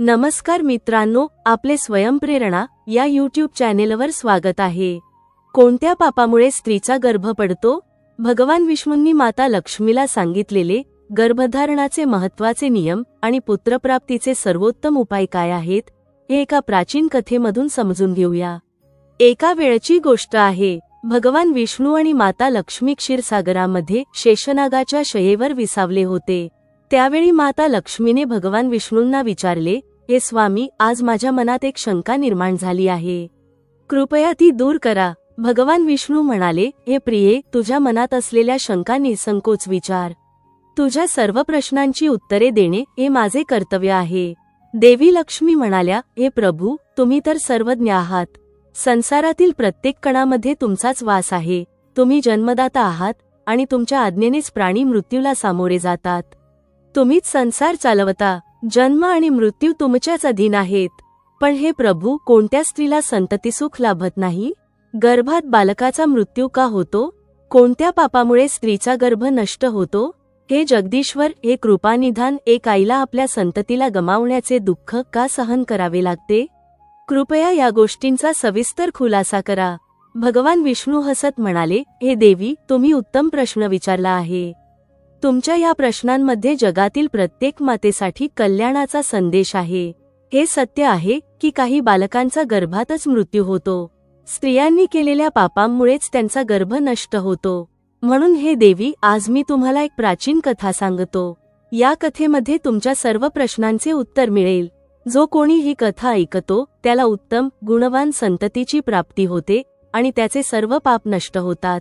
नमस्कार मित्रांनो आपले स्वयंप्रेरणा या यूट्यूब चॅनेलवर स्वागत आहे. कोणत्या पापामुळे स्त्रीचा गर्भ पडतो? भगवान विष्णूंनी माता लक्ष्मीला सांगितलेले गर्भधारणाचे महत्त्वाचे नियम आणि पुत्रप्राप्तीचे सर्वोत्तम उपाय काय आहेत हे एका प्राचीन कथेमधून समजून घेऊया. एका वेळची गोष्ट आहे भगवान विष्णू आणि माता लक्ष्मी क्षीरसागरामध्ये शेषनागाच्या शयेवर विसावले होते. त्यावेळी माता लक्ष्मीने भगवान विष्णूंना विचारले हे स्वामी आज माझ्या मनात एक शंका निर्माण झाली आहे. कृपया ती दूर करा. भगवान विष्णू म्हणाले हे प्रिये तुझ्या मनात असलेल्या शंका निसंकोच विचार. तुझ्या सर्व प्रश्नांची उत्तरे देणे हे माझे कर्तव्य आहे. देवी लक्ष्मी म्हणाल्या हे प्रभू तुम्ही तर सर्वज्ञ आहात. संसारातील प्रत्येक कणामध्ये तुमचाच वास आहे. तुम्ही जन्मदाता आहात आणि तुमच्या आज्ञेनेच प्राणी मृत्यूला सामोरे जातात. तुम्हीच संसार चालवता. जन्म आणि मृत्यू तुमच्याच अधीन आहेत. पण हे प्रभू कोणत्या स्त्रीला संततीसुख लाभत नाही? गर्भात बालकाचा मृत्यू का होतो? कोणत्या पापामुळे स्त्रीचा गर्भ नष्ट होतो? हे जगदीश्वर हे कृपानिधान एक आईला आपल्या संततीला गमावण्याचे दुःख का सहन करावे लागते? कृपया या गोष्टींचा सविस्तर खुलासा करा. भगवान विष्णू हसत म्हणाले हे देवी तुम्ही उत्तम प्रश्न विचारला आहे. तुमच्या या प्रश्नांमध्ये जगातील प्रत्येक मातेसाठी कल्याणाचा संदेश आहे. हे सत्य आहे की काही बालकांचा गर्भातच मृत्यू होतो. स्त्रियांनी केलेल्या पापांमुळेच त्यांचा गर्भ नष्ट होतो. म्हणून हे देवी आज मी तुम्हाला एक प्राचीन कथा सांगतो. या कथेमध्ये तुमच्या सर्व प्रश्नांचे उत्तर मिळेल. जो कोणी ही कथा ऐकतो त्याला उत्तम गुणवान संततीची प्राप्ती होते आणि त्याचे सर्व पाप नष्ट होतात.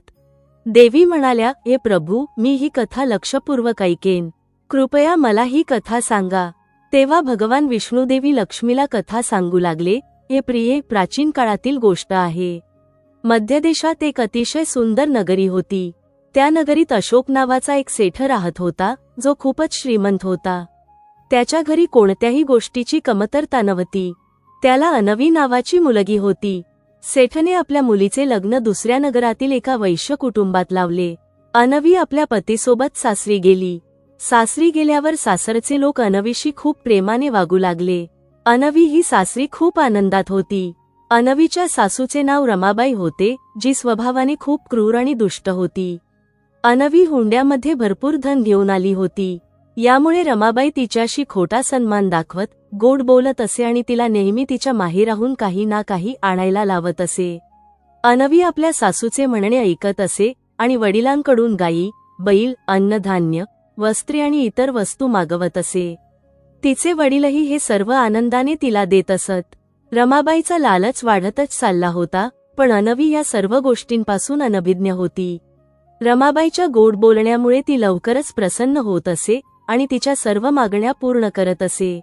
देवी म्हणाल्या हे प्रभू मी ही कथा लक्षपूर्वक ऐकेन कृपया मला ही कथा सांगा. तेव्हा भगवान विष्णुदेवी लक्ष्मीला कथा सांगू लागले हे प्रिये प्राचीन काळातील गोष्ट आहे. मध्य देशात एक अतिशय सुंदर नगरी होती. त्या नगरीत अशोक नावाचा एक सेठ राहत होता जो खूपच श्रीमंत होता. त्याच्या घरी कोणत्याही गोष्टीची कमतरता नव्हती. त्याला अनवी नावाची मुलगी होती. सेठने आपल्या मुलीचे लग्न दुसऱ्या नगरातील एका वैश्य कुटुंबात लावले. अनवी आपल्या पतीसोबत सासरी गेली. सासरी गेल्यावर सासरचे लोक अनवीशी खूप प्रेमाने वागू लागले. अनवी ही सासरी खूप आनंदात होती. अनवीच्या सासूचे नाव रमाबाई होते जी स्वभावाने खूप क्रूर आणि दुष्ट होती. अनवी हुंड्यामध्ये भरपूर धन घेऊन आली होती. यामुळे रमाबाई तिच्याशी खोटा सन्मान दाखवत गोड बोलत असे आणि तिला नेहमी तिच्या माहेराहून काही ना काही आणायला लावत असे. अनवी आपल्या सासूचे म्हणणे ऐकत असे आणि वडिलांकडून गायी बैल अन्नधान्य वस्त्रे आणि इतर वस्तू मागवत असे. तिचे वडीलही हे सर्व आनंदाने तिला देत असत. रमाबाईचा लालच वाढतच चालला होता पण अनवी या सर्व गोष्टींपासून अनभिज्ञ होती. रमाबाईच्या गोड बोलण्यामुळे ती लवकरच प्रसन्न होत असे आणि तिच्या सर्व मागण्या पूर्ण करत असे.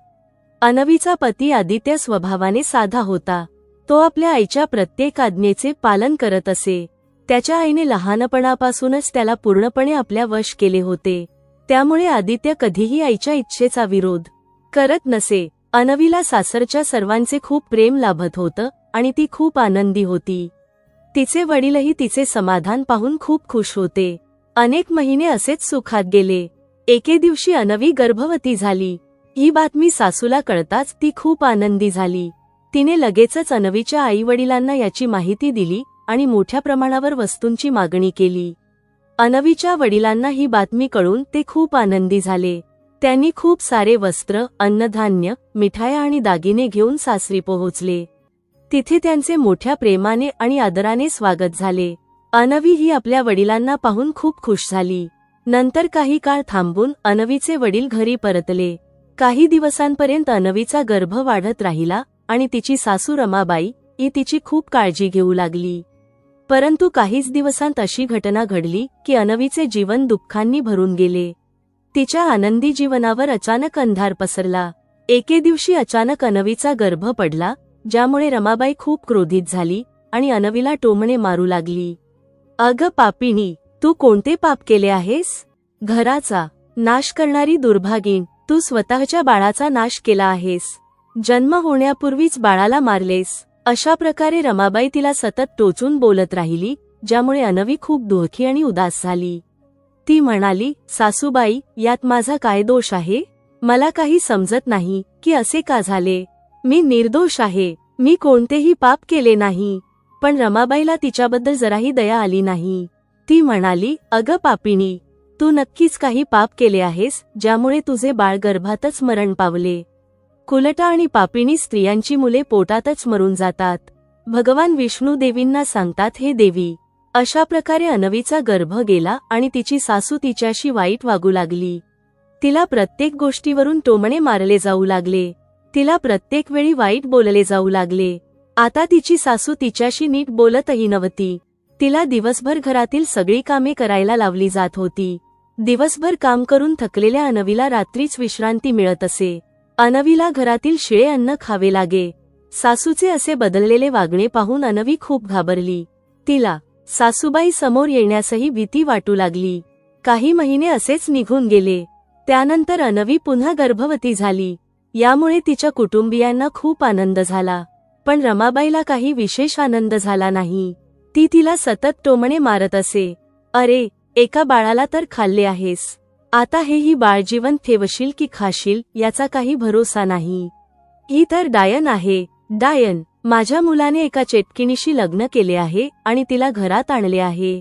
अनवीचा पती आदित्य स्वभावाने साधा होता. तो आपल्या आईच्या प्रत्येक आज्ञेचे पालन करत असे. त्याच्या आईने लहानपणापासूनच त्याला पूर्णपणे आपल्या वश केले होते. त्यामुळे आदित्य कधीही आईच्या इच्छेचा विरोध करत नसे. अनवीला सासरच्या सर्वांचे खूप प्रेम लाभत होतं आणि ती खूप आनंदी होती. तिचे वडीलही तिचे समाधान पाहून खूप खुश होते. अनेक महिने असेच सुखात गेले. एके दिवशी अनवी गर्भवती झाली. ही बातमी सासूला कळताच ती खूप आनंदी झाली. तिने लगेचच अनवीच्या आई वडिलांना याची माहिती दिली आणि मोठ्या प्रमाणावर वस्तूंची मागणी केली. अनवीच्या वडिलांना ही बातमी कळून ते खूप आनंदी झाले. त्यांनी खूप सारे वस्त्र अन्नधान्य मिठाया आणि दागिने घेऊन सासरी पोहोचले. तिथे त्यांचे मोठ्या प्रेमाने आणि आदराने स्वागत झाले. अनवी ही आपल्या वडिलांना पाहून खूप खुश झाली. नंतर काही काळ थांबून अनवीचे वडील घरी परतले. काही दिवसांपर्यंत अनवीचा गर्भ वाढत राहिला आणि तिची सासू रमाबाई ही तिची खूप काळजी घेऊ लागली. परंतु काहीच दिवसांत अशी घटना घडली की अनवीचे जीवन दुःखांनी भरून गेले. तिच्या आनंदी जीवनावर अचानक अंधार पसरला. एके दिवशी अचानक अनवीचा गर्भ पडला ज्यामुळे रमाबाई खूप क्रोधित झाली आणि अनवीला टोमणे मारू लागली. अग पापिणी तू कोणते पाप केले आहेस? घराचा नाश करणारी दुर्भागीण तू स्वतःच्या बाळाचा नाश केला आहेस. जन्म होण्यापूर्वीच बाळाला मारलेस. अशा प्रकारे रमाबाई तिला सतत टोचून बोलत राहिली ज्यामुळे अनवी खूप दुःखी आणि उदास झाली. ती म्हणाली सासूबाई यात माझा काय दोष आहे? मला काही समजत नाही की असे का झाले? मी निर्दोष आहे मी कोणतेही पाप केले नाही. पण रमाबाईला तिच्याबद्दल जराही दया आली नाही. ती म्हणाली अगं पापिणी तू नक्कीच काही पाप केले आहेस ज्यामुळे तुझे बाळ गर्भातच मरण पावले. कुलटा आणि पापिणी स्त्रियांची मुले पोटातच मरून जातात. भगवान विष्णू देवींना सांगतात हे देवी अशा प्रकारे अनवीचा गर्भ गेला आणि तिची सासू तिच्याशी वाईट वागू लागली. तिला प्रत्येक गोष्टीवरून टोमणे मारले जाऊ लागले. तिला प्रत्येक वेळी वाईट बोलले जाऊ लागले. आता तिची सासू तिच्याशी नीट बोलतही नव्हती. तिला दिवसभर घरातील सगळी कामे करायला लावली जात होती. दिवसभर काम करून थकलेल्या अनवीला रात्रीच विश्रांती मिळत असे. अनवीला घरातील शिळे अन्न खावे लागे. सासूचे असे बदललेले वागणे पाहून अनवी खूप घाबरली. तिला सासूबाई समोर येण्यासही भीती वाटू लागली. काही महिने असेच निघून गेले. त्यानंतर अनवी पुन्हा गर्भवती झाली. यामुळे तिच्या कुटुंबियांना खूप आनंद झाला. पण रमाबाईला काही विशेष आनंद झाला नाही. ती तिला सतत टोमणे मारत असे. अरे एका बाळाला तर खाल्ले आहेस. आता हेही ही बाळजीवन ठेवशील की खाशील याचा काही भरोसा नाही. ही तर डायन आहे. डायन माझ्या मुलाने एका चेटकिणीशी लग्न केले आहे आणि तिला घरात आणले आहे.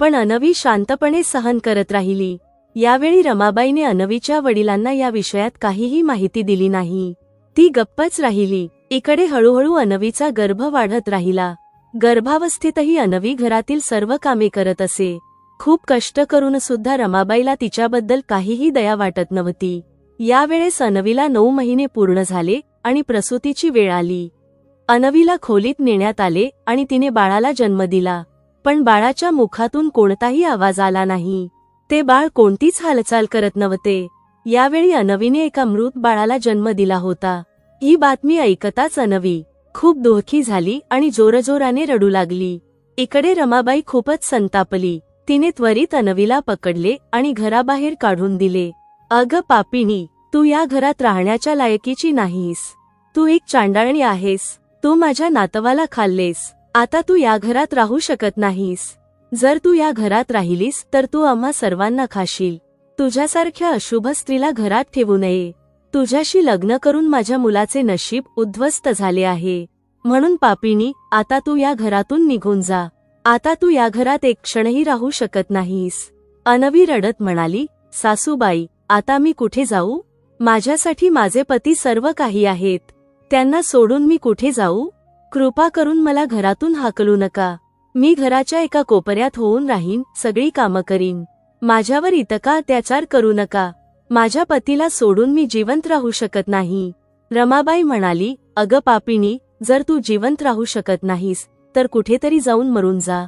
पण अनवी शांतपणे सहन करत राहिली. यावेळी रमाबाईने अनवीच्या वडिलांना या विषयात काहीही माहिती दिली नाही. ती गप्पच राहिली. इकडे हळूहळू अनवीचा गर्भ वाढत राहिला. गर्भावस्थेतही अनवी घरातील सर्व कामे करत असे. खूप कष्ट करून सुद्धा रमाबाईला तिच्याबद्दल काहीही दया वाटत नव्हती. यावेळेस अनवीला नऊ महिने पूर्ण झाले आणि प्रसूतीची वेळ आली. अनवीला खोलीत नेण्यात आले आणि तिने बाळाला जन्म दिला. पण बाळाच्या मुखातून कोणताही आवाज आला नाही. ते बाळ कोणतीच हालचाल करत नव्हते. यावेळी अनवीने एका मृत बाळाला जन्म दिला होता. ही बातमी ऐकताच अनवी खूप दुःखी झाली आणि जोरजोराने रडू लागली. इकडे रमाबाई खूपच संतापली. तिने त्वरित अनवीला पकडले आणि घराबाहेर काढून दिले. अग पापिणी तू या घरात राहण्याच्या लायकीची नाहीस. तू एक चांडाळणी आहेस. तू माझ्या नातवाला खाल्लेस. आता तू या घरात राहू शकत नाहीस. जर तू या घरात राहिलीस तर तू आम्हा सर्वांना खाशील. तुझ्यासारख्या अशुभ स्त्रीला घरात ठेवू नये. तुझ्याशी लग्न करून माझ्या मुलाचे नशीब उद्ध्वस्त झाले आहे. म्हणून पापिणी आता तू या घरातून निघून जा. आता तू या घरात एक क्षणही राहू शकत नाहीस. अनवी रडत म्हणाली सासूबाई आता मी कुठे जाऊ? माझ्यासाठी माझे पती सर्व काही आहेत. त्यांना सोडून मी कुठे जाऊ? कृपा करून मला घरातून हाकलू नका. मी घराच्या एका कोपऱ्यात होऊन राहीन सगळी कामं करीन. माझ्यावर इतका अत्याचार करू नका. माझ्या पतीला सोडून मी जिवंत राहू शकत नाही. रमाबाई म्हणाली अग पापिणी जर तू जिवंत राहू शकत नाहीस तर कुठेतरी जाऊन मरून जा.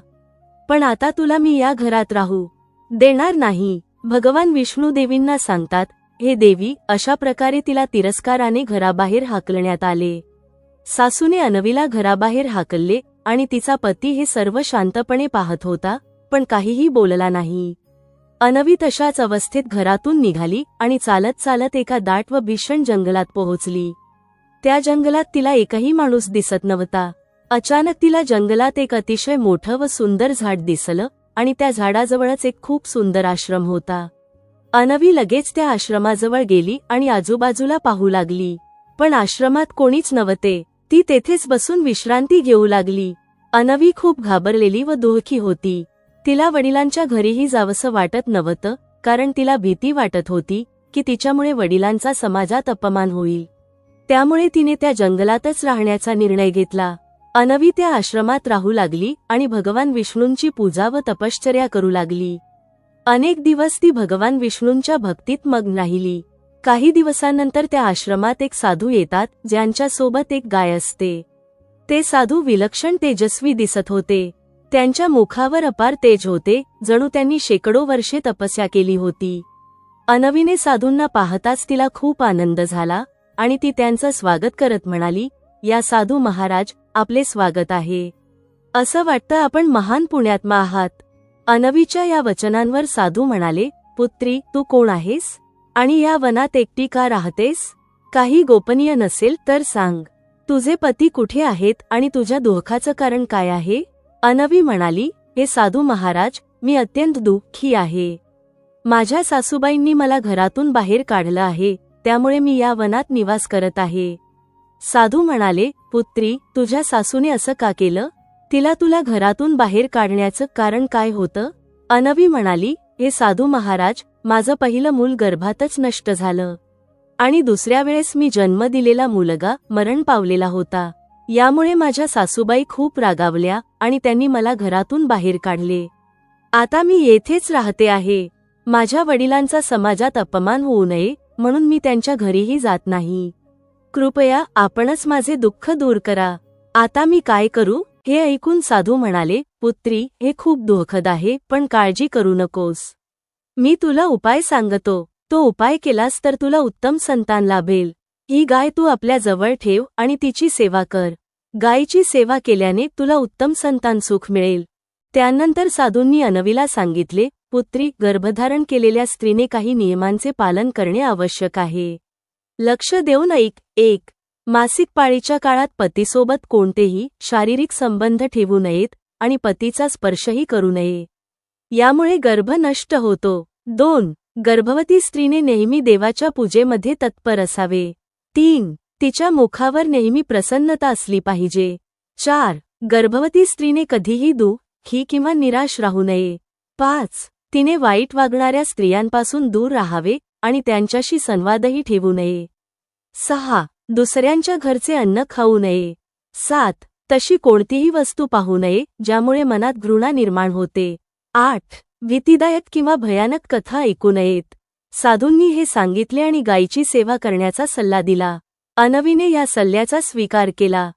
पण आता तुला मी या घरात राहू देणार नाही. भगवान विष्णू देवींना सांगतात हे देवी अशा प्रकारे तिला तिरस्काराने घराबाहेर हाकलण्यात आले. सासूने अनवीला घराबाहेर हाकलले आणि तिचा पती हे सर्व शांतपणे पाहत होता पण काहीही बोलला नाही. अनवी तशाच अवस्थेत घरातून निघाली आणि चालत चालत एका दाट व भीषण जंगलात पोहोचली. त्या जंगलात तिला एकही माणूस दिसत नव्हता. अचानक तिला जंगलात एक अतिशय मोठं व सुंदर झाड दिसलं आणि त्या झाडाजवळच एक खूप सुंदर आश्रम होता. अनवी लगेच त्या आश्रमाजवळ गेली आणि आजूबाजूला पाहू लागली. पण आश्रमात कोणीच नव्हते. ती तेथेच बसून विश्रांती घेऊ लागली. अनवी खूप घाबरलेली व दुःखी होती. तिला वडिलांच्या घरीही जावंसं वाटत नव्हतं कारण तिला भीती वाटत होती की तिच्यामुळे वडिलांचा समाजात अपमान होईल. त्यामुळे तिने त्या जंगलातच राहण्याचा निर्णय घेतला. अनवी त्या आश्रमात राहू लागली आणि भगवान विष्णूंची पूजा व तपश्चर्या करू लागली. अनेक दिवस ती भगवान विष्णूंच्या भक्तीत मग्न राहिली. काही दिवसांनंतर त्या आश्रमात एक साधू येतात ज्यांच्या सोबत एक गाय असते. ते साधू विलक्षण तेजस्वी दिसत होते. त्यांच्या मुखावर अपार तेज होते जणू त्यांनी शेकडो वर्षे तपस्या केली होती. अनवीने साधूंना पाहताच तिला खूप आनंद झाला आणि ती त्यांचं स्वागत करत म्हणाली या साधू महाराज आपले स्वागत आहे. असं वाटतं आपण महान पुण्यात्मा आहात. अनवीच्या या वचनांवर साधू म्हणाले पुत्री तू कोण आहेस? आणि या वनात एकटी का राहतेस? काही गोपनीय नसेल तर सांग. तुझे पती कुठे आहेत आणि तुझ्या दुःखाचं कारण काय आहे? अनवी म्हणाली हे साधू महाराज मी अत्यंत दुःखी आहे. माझ्या सासूबाईंनी मला घरातून बाहेर काढलं आहे त्यामुळे मी या वनात निवास करत आहे. साधू म्हणाले पुत्री तुझ्या सासूने असं का केलं? तिला तुला घरातून बाहेर काढण्याचं कारण काय होतं? अनवी म्हणाली हे साधू महाराज माझं पहिलं मूल गर्भातच नष्ट झालं. आणि दुसऱ्या वेळेस मी जन्म दिलेला मुलगा मरण पावलेला होता. यामुळे माझ्या सासूबाई खूप रागावल्या आणि त्यांनी मला घरातून बाहेर काढले. आता मी येथेच राहते आहे. माझ्या वडिलांचा समाजात अपमान होऊ नये म्हणून मी त्यांच्या घरीही जात नाही. कृपया आपणच माझे दुःख दूर करा. आता मी काय करू? हे ऐकून साधू म्हणाले पुत्री हे खूप दुःखद आहे पण काळजी करू नकोस. मी तुला उपाय सांगतो. तो उपाय केलास तर तुला उत्तम संतान लाभेल. ही गाय तू आपल्या जवळ ठेव आणि तिची सेवा कर. गायीची सेवा केल्याने तुला उत्तम संतान सुख मिळेल. त्यानंतर साधूंनी अनवीला सांगितले पुत्री गर्भधारण केलेल्या स्त्रीने काही नियमांचे पालन करणे आवश्यक आहे. लक्ष देऊन ऐक. एक मासिक पाळीच्या काळात पतीसोबत कोणतेही शारीरिक संबंध ठेवू नयेत आणि पतीचा स्पर्शही करू नये. यामुळे गर्भ नष्ट होतो. दोन गर्भवती स्त्रीने नेहमी देवाच्या पूजेमध्ये तत्पर असावे. तीन. तिच्या मुखावर नेहमी प्रसन्नता असली पाहिजे. चार. गर्भवती स्त्रीने कधीही दुःखी किंवा निराश राहू नये. पाच. तिने वाईट वागणाऱ्या स्त्रियांपासून दूर राहावे आणि त्यांच्याशी संवादही ठेवू नये. सहा. दुसऱ्यांच्या घरचे अन्न खाऊ नये. सात. तशी कोणतीही वस्तू पाहू नये ज्यामुळे मनात घृणा निर्माण होते. आठ. भीतीदायक किंवा भयानक कथा ऐकू नयेत. साधूंनी हे सांगितले आणि गायीची सेवा करण्याचा सल्ला दिला. अनवीने या सल्ल्याचा स्वीकार केला.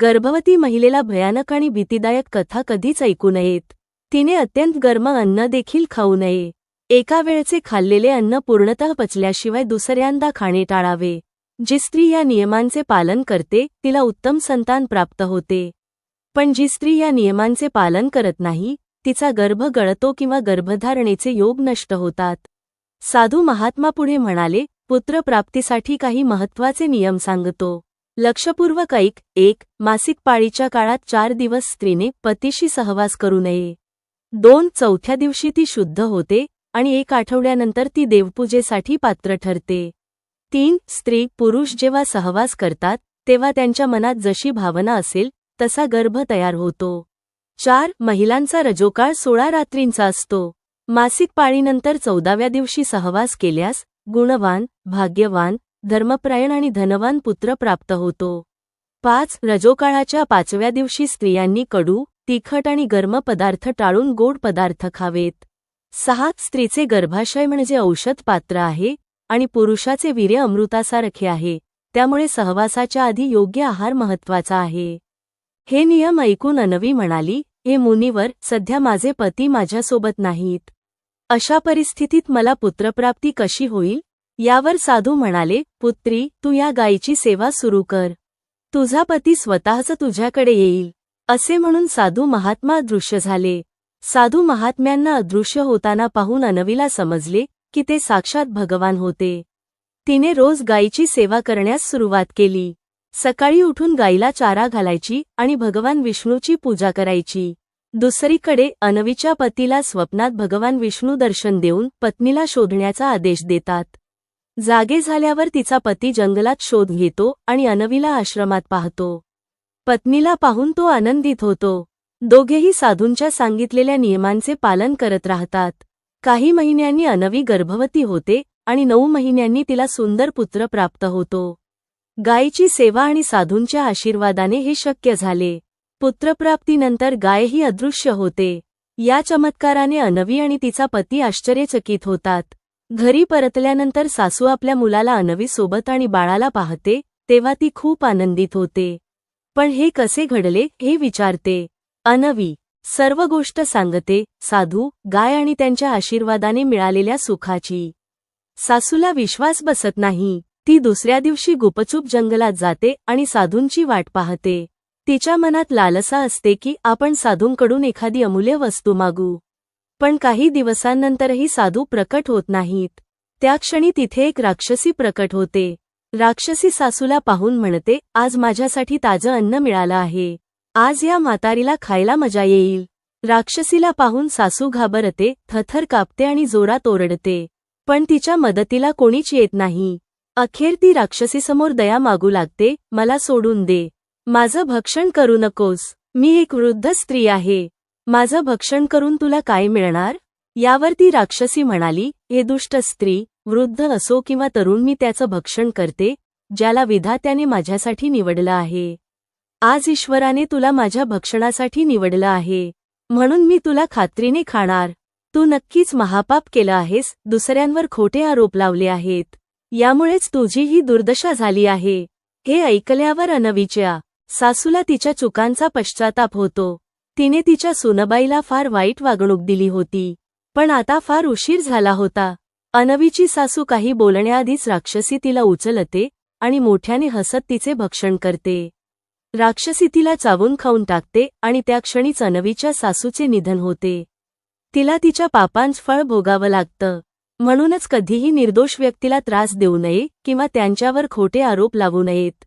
गर्भवती महिलेला भयानक आणि भीतीदायक कथा कधीच ऐकू नयेत. तिने अत्यंत गर्म अन्न देखील खाऊ नये. एका वेळचे खाल्लेले अन्न पूर्णतः पचल्याशिवाय दुसऱ्यांदा खाणे टाळावे. जी स्त्री या नियमांचे पालन करते तिला उत्तम संतान प्राप्त होते. पण जी स्त्री या नियमांचे पालन करत नाही तिचा गर्भ गळतो किंवा गर्भधारणेचे योग नष्ट होतात. साधू महात्मा पुढे म्हणाले पुत्रप्राप्तीसाठी काही महत्त्वाचे नियम सांगतो. लक्षपूर्वक ऐक एक मासिक पाळीच्या काळात चार दिवस स्त्रीने पतीशी सहवास करू नये. दोन चौथ्या दिवशी ती शुद्ध होते आणि एक आठवड्यानंतर ती देवपूजेसाठी पात्र ठरते. तीन स्त्री पुरुष जेव्हा सहवास करतात तेव्हा त्यांच्या मनात जशी भावना असेल तसा गर्भ तयार होतो. चार महिलांचा रजोकाळ सोळा रात्रींचा असतो. मासिक पाळीनंतर चौदाव्या दिवशी सहवास केल्यास गुणवान भाग्यवान धर्मप्रायण आणि धनवान पुत्र प्राप्त होतो. पाच रजोकाळाच्या पाचव्या दिवशी स्त्रियांनी कडू तिखट आणि गर्म पदार्थ टाळून गोड पदार्थ खावेत. सहा स्त्रीचे गर्भाशय म्हणजे औषध पात्र आहे आणि पुरुषाचे वीर्य अमृतासारखे आहे त्यामुळे सहवासाच्या आधी योग्य आहार महत्त्वाचा आहे. हे नियम ऐकून अनवी म्हणाली हे मुनीवर सध्या माझे पती माझ्यासोबत नाहीत. अशा परिस्थितीत मला पुत्रप्राप्ती कशी होईल? यावर साधू म्हणाले पुत्री तू या गायीची सेवा सुरू कर. तुझा पती स्वतःच तुझ्याकडे येईल. असे म्हणून साधू महात्मा अदृश्य झाले. साधू महात्म्यांना अदृश्य होताना पाहून अनवीला समजले की ते साक्षात भगवान होते. तिने रोज गायीची सेवा करण्यास सुरुवात केली. सकाळी उठून गायीला चारा घालायची आणि भगवान विष्णूची पूजा करायची. दुसरीकडे अनवीच्या पतीला स्वप्नात भगवान विष्णू दर्शन देऊन पत्नीला शोधण्याचा आदेश देतात. जागे झाल्यावर तिचा पती जंगलात शोध घेतो आणि अनवीला आश्रमात पाहतो. पत्नीला पाहून तो आनंदित होतो. दोघेही साधूंच्या सांगितलेल्या नियमांचे पालन करत राहतात. काही महिन्यांनी अनवी गर्भवती होते आणि नऊ महिन्यांनी तिला सुंदर पुत्र प्राप्त होतो. गायीची सेवा आणि साधूंच्या आशीर्वादाने हे शक्य झाले. पुत्रप्राप्तीनंतर गायही अदृश्य होते. या चमत्काराने अनवी आणि तिचा पती आश्चर्यचकित होतात. घरी परतल्यानंतर सासू आपल्या मुलाला अनवी सोबत आणि बाळाला पाहते तेव्हा ती खूप आनंदित होते. पण हे कसे घडले हे विचारते. अनवी सर्व गोष्ट सांगते साधू गाय आणि त्यांच्या आशीर्वादाने मिळालेल्या सुखाची. सासूला विश्वास बसत नाही. ती दुसऱ्या दिवशी गुपचूप जंगलात जाते आणि साधूंची वाट पाहते. तिच्या मनात लालसा असते की आपण साधूंकडून एखादी अमूल्य वस्तू मागू. पण काही दिवसांनंतरही साधू प्रकट होत नाहीत. त्या क्षणी तिथे एक राक्षसी प्रकट होते. राक्षसी सासूला पाहून म्हणते आज माझ्यासाठी ताजं अन्न मिळालं आहे. आज या म्हातारीला खायला मजा येईल. राक्षसीला पाहून सासू घाबरते थथर कापते आणि जोरात ओरडते. पण तिच्या मदतीला कोणीच येत नाही. अखेर ती राक्षसीसमोर दया मागू लागते मला सोडून दे. माझं भक्षण करू नकोस. मी एक वृद्ध स्त्री आहे. माझं भक्षण करून तुला काय मिळणार? यावर ती राक्षसी म्हणाली हे दुष्ट स्त्री वृद्ध असो किंवा तरुण मी त्याचं भक्षण करते ज्याला विधात्याने माझ्यासाठी निवडलं आहे. आज ईश्वराने तुला माझ्या भक्षणासाठी निवडलं आहे. म्हणून मी तुला खात्रीने खाणार. तू नक्कीच महापाप केलं आहेस दुसऱ्यांवर खोटे आरोप लावले आहेत. यामुळेच तुझी ही दुर्दशा झाली आहे. हे ऐकल्यावर अनविच्या सासूला तिच्या चुकांचा पश्चाताप होतो. तिने तिच्या सुनबाईला फार वाईट वागणूक दिली होती. पण आता फार उशीर झाला होता. अनवीची सासू काही बोलण्याआधीच राक्षसी तिला उचलते आणि मोठ्याने हसत तिचे भक्षण करते. राक्षसी तिला चावून खाऊन टाकते आणि त्या क्षणीच अनवीच्या सासूचे निधन होते. तिला तिच्या पापांच फळ भोगावं लागतं. म्हणूनच कधीही निर्दोष व्यक्तीला त्रास देऊ नये किंवा त्यांच्यावर खोटे आरोप लावू नयेत.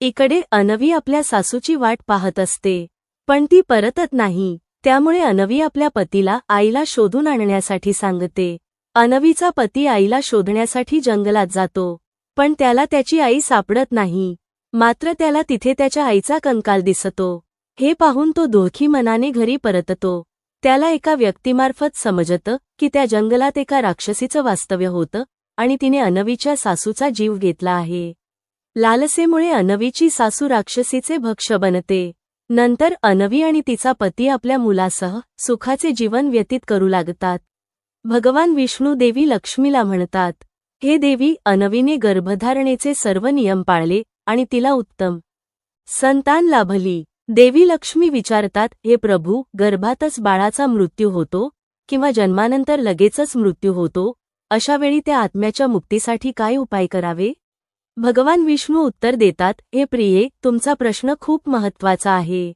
इकडे अनवी आपल्या सासूची वाट पाहत असते. पण ती परतत नाही. त्यामुळे अनवी आपल्या पतीला आईला शोधून आणण्यासाठी सांगते. अनवीचा पती आईला शोधण्यासाठी जंगलात जातो. पण त्याला त्याची आई सापडत नाही. मात्र त्याला तिथे त्याच्या आईचा कंकाल दिसतो. हे पाहून तो दोखी मनाने घरी परततो. त्याला एका व्यक्तीमार्फत समजतं की त्या जंगलात एका राक्षसीचं वास्तव्य होतं आणि तिने अनवीच्या सासूचा जीव घेतला आहे. लालसेमुळे अनवीची सासू राक्षसीचे भक्ष बनते. नंतर अनवी आणि तिचा पती आपल्या मुलासह सुखाचे जीवन व्यतीत करू लागतात. भगवान विष्णू देवी लक्ष्मीला म्हणतात हे देवी अनवीने गर्भधारणेचे सर्व नियम पाळले आणि तिला उत्तम. संतान लाभली. देवी लक्ष्मी विचारतात हे प्रभू गर्भातच बाळाचा मृत्यू होतो किंवा जन्मानंतर लगेचच मृत्यू होतो? अशावेळी त्या आत्म्याच्या मुक्तीसाठी काय उपाय करावे? भगवान विष्णू उत्तर देतात हे प्रिये तुमचा प्रश्न खूप महत्त्वाचा आहे.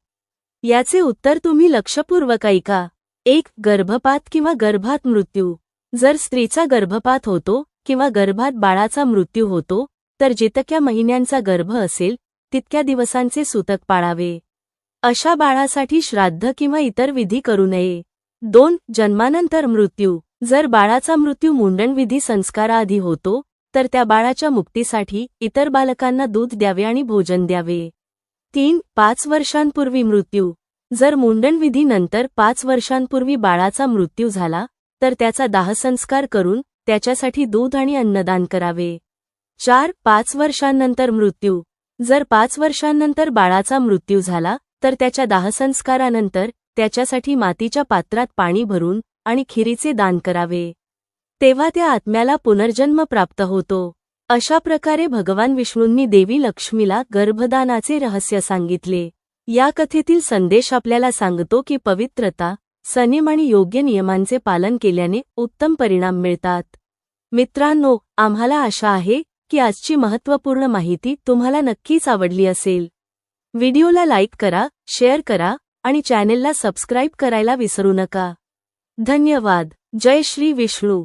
याचे उत्तर तुम्ही लक्षपूर्वक ऐका एक गर्भपात किंवा गर्भात मृत्यू. जर स्त्रीचा गर्भपात होतो किंवा गर्भात बाळाचा मृत्यू होतो तर जितक्या महिन्यांचा गर्भ असेल तितक्या दिवसांचे सूतक पाळावे. अशा बाळासाठी श्राद्ध किंवा इतर विधी करू नये. दोन जन्मानंतर मृत्यू. जर बाळाचा मृत्यू मुंडणविधी संस्काराआधी होतो तर त्या बाळाच्या मुक्तीसाठी इतर बालकांना दूध द्यावे आणि भोजन द्यावे. तीन पाच वर्षांपूर्वी मृत्यू. जर मुंडणविधीनंतर पाच वर्षांपूर्वी बाळाचा मृत्यू झाला तर त्याचा दाहसंस्कार करून त्याच्यासाठी दूध आणि अन्नदान करावे. चार पाच वर्षांनंतर मृत्यू. जर पाच वर्षांनंतर बाळाचा मृत्यू झाला तर त्याच्या दाहसंस्कारानंतर त्याच्यासाठी मातीच्या पात्रात पाणी भरून आणि खिरीचे दान करावे. तेव्हा त्या आत्म्याला पुनर्जन्म प्राप्त होतो. अशा प्रकारे भगवान विष्णूंनी देवी लक्ष्मीला गर्भदानाचे रहस्य सांगितले. या कथेतील संदेश आपल्याला सांगतो की पवित्रता संयम आणि योग्य नियमांचे पालन केल्याने उत्तम परिणाम मिळतात. मित्रांनो आम्हाला आशा आहे की आजची महत्त्वपूर्ण माहिती तुम्हाला नक्कीच आवडली असेल. व्हिडिओला लाईक करा शेअर करा आणि चॅनेलला सबस्क्राईब करायला विसरू नका. धन्यवाद. जय श्री विष्णू.